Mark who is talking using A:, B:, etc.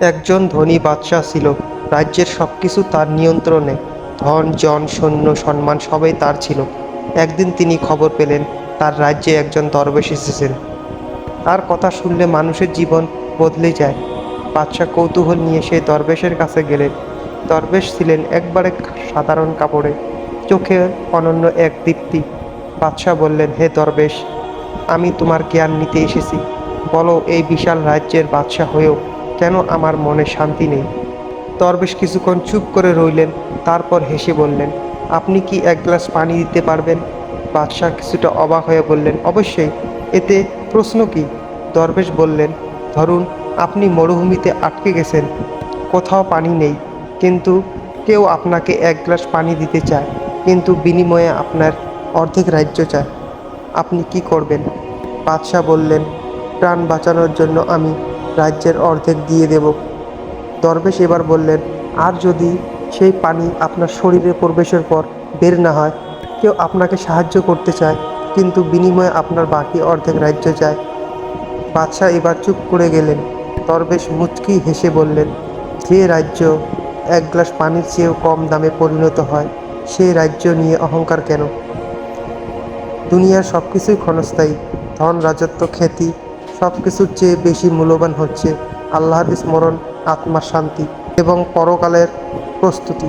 A: একজন ধনী বাদশাহ ছিল। রাজ্যের সব কিছু তার নিয়ন্ত্রণে। ধন, জন, সৈন্য, সম্মান সবই তার ছিল। একদিন তিনি খবর পেলেন, তার রাজ্যে একজন দরবেশ এসেছেন। তার কথা শুনলে মানুষের জীবন বদলে যায়। বাদশাহ কৌতূহল নিয়ে সেই দরবেশের কাছে গেলেন। দরবেশ ছিলেন একবারে সাধারণ কাপড়ে, চোখে অনন্য এক দীপ্তি। বাদশাহ বললেন, হে দরবেশ, আমি তোমার জ্ঞান নিতে এসেছি। বলো, এই বিশাল রাজ্যের বাদশাহ হয়েও কেন আমার মনে শান্তি নেই? দরবেশ কিছুক্ষণ চুপ করে রইলেন, তারপর হেসে বললেন, আপনি কি এক গ্লাস পানি দিতে পারবেন? বাদশাহ কিছুটা অবাক হয়ে বললেন, অবশ্যই, এতে প্রশ্ন কি? দরবেশ বললেন, ধরুন, আপনি মরুভূমিতে আটকে গেছেন, কোথাও পানি নেই, কিন্তু কেউ আপনাকে এক গ্লাস পানি দিতে চায়, কিন্তু বিনিময়ে আপনার অর্ধেক রাজ্য চায়, আপনি কি করবেন? বাদশাহ বললেন প্রাণ বাঁচানোর জন্য আমি রাজ্যের অর্ধেক দিয়ে দেব। দরবেশ এবার বললেন, আর যদি সেই পানি আপনার শরীরে প্রবেশের পর বের না হয়, কেউ আপনাকে সাহায্য করতে চায়, কিন্তু বিনিময়ে আপনার বাকি অর্ধেক রাজ্য চায় বাদশাহ এবার চুপ করে গেলেন। দরবেশ মুচকি হেসে বললেন, যে রাজ্য এক গ্লাস পানির চেয়েও কম দামে পরিণত হয় সেই রাজ্য নিয়ে অহংকার কেন? দুনিয়ার সব কিছুই ক্ষণস্থায়ী। ধন, রাজত্ব, খ্যাতি সব কিছুর চেয়ে বেশি মূল্যবান হচ্ছে আল্লাহর স্মরণ আত্মার শান্তি এবং পরকালের প্রস্তুতি।